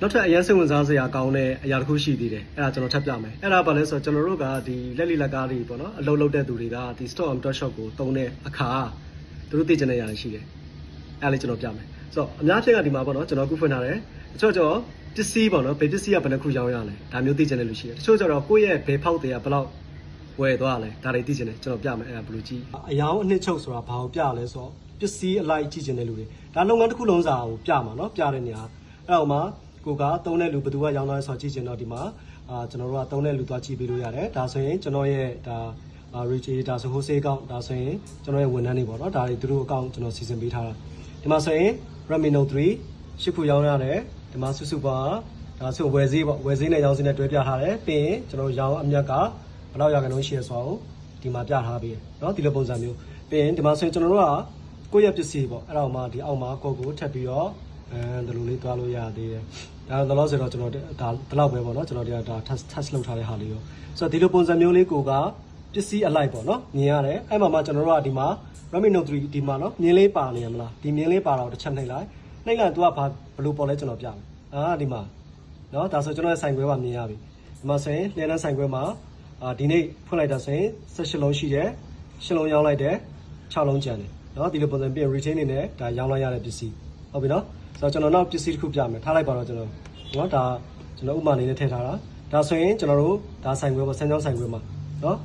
နောက်ထပ်အရင်စိတ်ဝင်စားစရာကောင်းတဲ့အရာတစ်ခုရှိသေးတယ်အဲ့ဒါကျွန်တော်ထပ်ပြမယ်အဲ့ဒါဘာလဲဆိုတော့ကျွန်တော်တို့ကဒီလက်လီလက်ကားတွေပေါ့နော်အလုပ်လုပ်တဲ့သူတွေကဒီ store on top shop ကိုတုံးတဲ့အခါသူတို့သိချင်တဲ့အရာတွေရှိတယ်အဲ့ဒါလေးကျွန်တော်ပြမယ်ဆိုတော့အများဖြင့်ကဒီမှာပေါ့နော်ကျွန်တော်ခုဖွင့်ထားတယ်တချို့ကျတော့ပစ္စည်းပေါ့နော်ဘယ်ပစ္စည်းကဘယ်နှခုရောင်းရလဲဒါမျိုးသိချင်တဲ့လူရှိတယ်တချို့ကျတော့ကိုယ့်ရဲ့ဘယ်ဖောက်တွေကဘယ်လောက်ဝယ်သွားလဲဒါတွေသိချင်တယ်ကျွန်တော်ပြမယ်အဲ့ဒါဘယ်လိုကြည့်အယောင်အနှစ်ချုပ်ဆိုတာဘာကိုပြလဲဆိုတော့ပစ္စည်းအလိုက်ကြည့်ချင်တဲ့လူတွေဒါလုပ်ငန်းတစ်ခုလုံးစာကိုပြမှာနော်ပြတဲ့နေရာအဲ့တော့မှ ကိုကသုံးတဲ့လူဘယ်သူကရောင်းသွားလဲဆိုတော့ကြည့်ချင်တော့ဒီမှာအာကျွန်တော်တို့ကသုံးတဲ့လူသွားကြည့်ပေးလို့ရတယ်ဒါဆိုရင်ကျွန်တော်ရဲ့ဒါ reach ဒါဆို wholesale account ဒါဆိုရင်ကျွန်တော်ရဲ့ဝန်ထမ်းတွေပေါ့နော်ဒါတွေသူတို့ account ကျွန်တော်စီစဉ်ပေးထားတာဒီမှာဆိုရင် Redmi Note 3ရှစ်ခုရောင်းရတယ်ဒီမှာစုစုပါဒါဆိုဝယ်ဈေးပေါ့ဝယ်ဈေးနဲ့ရောင်းဈေးနဲ့တွဲပြထားတယ်ပြီးရင်ကျွန်တော်ရောင်းအမြတ်ကဘယ်လောက်ရာခိုင်နှုန်းရှိရဆိုတော့ဒီမှာပြထားပေးတယ်เนาะဒီလိုပုံစံမျိုးပြီးရင်ဒီမှာဆိုရင်ကျွန်တော်တို့ကကိုယ့်ရဲ့ပစ္စည်းပေါ့အဲ့ဒါမှဒီအောက်မှာကိုယ့်ကိုထပ်ပြီးတော့ အဲဒီလိုလေးသွားလို့ရသေးတယ်။ဒါတော့ဆိုတော့ကျွန်တော်ဒါဒီလောက်ပဲပေါ့နော်ကျွန်တော်တို့ကဒါ test test လုပ်ထားတဲ့ဟာလေးရောဆိုတော့ဒီလိုပုံစံမျိုးလေးကိုကပစ္စည်းအလိုက်ပေါ့နော်မြင်ရတယ်အဲ့မှာမှကျွန်တော်တို့ကဒီမှာ Redmi Note 3ဒီမှာနော်မြင်လေးပါနေရမလားဒီမြင်လေးပါတော့တစ်ချက်နှိပ်လိုက်နှိပ်လိုက် तू ကဘာဘယ်လိုပေါ်လဲကျွန်တော်ပြမယ်အာဒီမှာနော်ဒါဆိုကျွန်တော်ရဲ့ဆိုင်ခွဲမှာမြင်ရပြီဒီမှာဆိုရင်လည်တဲ့ဆိုင်ခွဲမှာအာဒီနေ့ဖွင့်လိုက်တာဆိုရင်18လုံးရှိတယ်10လုံးရောင်းလိုက်တယ်6လုံးကျန်တယ်နော်ဒီလိုပုံစံပြင် retain နေနဲ့ဒါရောင်းလိုက်ရတဲ့ပစ္စည်း ဟုတ်ပြီနော်ဆိုတော့ကျွန်တော်နောက်ပစ္စည်းတစ်ခုပြမယ်ထားလိုက်ပါတော့ကျွန်တော်နော်ဒါကျွန်တော်ဥပမာအနေနဲ့ထည့်ထားတာဒါဆိုရင်ကျွန်တော်တို့ဒါဆိုင်ခွဲပေါ့ဆန်းချောင်းဆိုင်ခွဲမှာနော်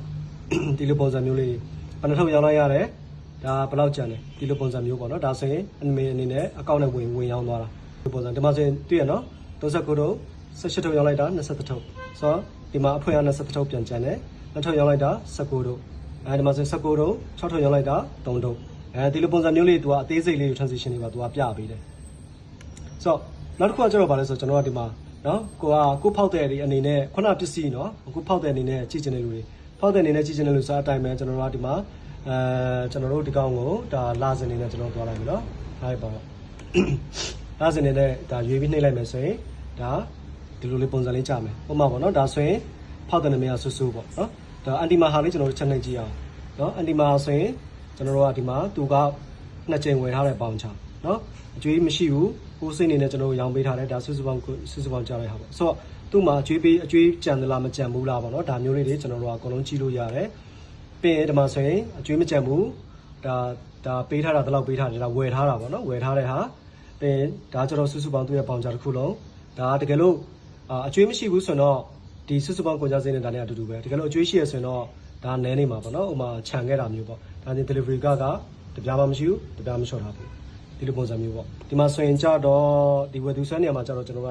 ဒီလိုပုံစံမျိုးလေးဘယ်နှထုတ်ရောင်းလိုက်ရတယ်ဒါဘယ်လောက်ကျန်လဲဒီလိုပုံစံမျိုးပေါ့နော်ဒါဆိုရင် anime အနေနဲ့အကောင့်နဲ့ဝင်ဝင်ရောင်းသွားတာဒီပုံစံဒီမှာဆိုရင်တွေ့ရနော်39ထုတ်18ထုတ်ရောင်းလိုက်တာ23ထုတ်ဆိုတော့ဒီမှာအဖွဲရ23ထုတ်ပြန်ကျန်တယ်2ထုတ်ရောင်းလိုက်တာ19ထုတ်အဲဒီမှာဆိုရင်19ထုတ်6ထုတ်ရောင်းလိုက်တာ3ထုတ် အဲဒီလိုပုံစံမျိုးလေးသူကအသေးစိတ်လေး transition တွေပါသူကပြပေးတယ်ဆိုတော့နောက်တစ်ခုကကျတော့ဗာလဲဆိုတော့ကျွန်တော်ကဒီမှာနော်ကိုကကိုဖောက်တဲ့ဒီအနေနဲ့ခုနပစ္စည်းနော်ကိုဖောက်တဲ့အနေနဲ့ကြည့်ချင်တဲ့လူတွေဖောက်တဲ့အနေနဲ့ကြည့်ချင်တဲ့လူစားအတိုင်းပဲကျွန်တော်တို့ကဒီမှာအဲကျွန်တော်တို့ဒီကောင်ကိုဒါလာစင်နေနဲ့ကျွန်တော်သွားလိုက်ပြီနော်ဒါပဲပေါ့လာစင်နေနဲ့ဒါရွေးပြီးနှိပ်လိုက်မယ်ဆိုရင်ဒါဒီလိုလေးပုံစံလေးကြာမယ်ဥပမာပေါ့နော်ဒါဆိုရင်ဖောက်တဲ့နာမည်ကဆူဆူပေါ့နော်ဒါအန်တီမာဟာလေးကျွန်တော်တို့ချက်နှိပ်ကြည့်အောင်နော်အန်တီမာဆိုရင် ကျွန်တော်တို့ကဒီမှာသူကနှစ်ကြိမ်ဝယ်ထားတဲ့ပေါင်ချနော်အကျွေးမရှိဘူးကိုယ်စိတ်နေနဲ့ကျွန်တော်တို့ရောင်းပေးထားတယ်ဒါစုစုပေါင်းကိုစုစုပေါင်းကြားလိုက်ဟာပေါ့ဆိုတော့သူ့မှာအကျွေးပေးအကျွေးကြံသလားမကြံဘူးလားပေါ့နော်ဒါမျိုးလေးတွေကျွန်တော်တို့ကအကုန်လုံးကြည့်လို့ရတယ်ပြီးရင်ဒီမှာဆိုရင်အကျွေးမကြံဘူးဒါဒါပေးထားတာဒီလောက်ပေးထားတယ်ဒါဝယ်ထားတာပေါ့နော်ဝယ်ထားတဲ့ဟာပြီးရင်ဒါကျွန်တော်စုစုပေါင်းသူ့ရဲ့ပေါင်ကြားတစ်ခုလုံးဒါတကယ်လို့အာအကျွေးမရှိဘူးဆိုတော့ ဒီစုစုပေါင်းကုန်ကြစင်းနဲ့ဒါနဲ့အတူတူပဲတကယ်လို့အကျွေးရှိရဆိုရင်တော့ဒါနည်းနေမှာပေါ့နော်ဥမာခြံခဲ့တာမျိုးပေါ့ဒါချင်း delivery ကကတပြားမှမရှိဘူးတပြားမလျှော့ထားဘူးဒီလိုပုံစံမျိုးပေါ့ဒီမှာဆိုရင်ကြတော့ဒီဝယ်သူဆွဲနေရာမှာကြတော့ကျွန်တော်က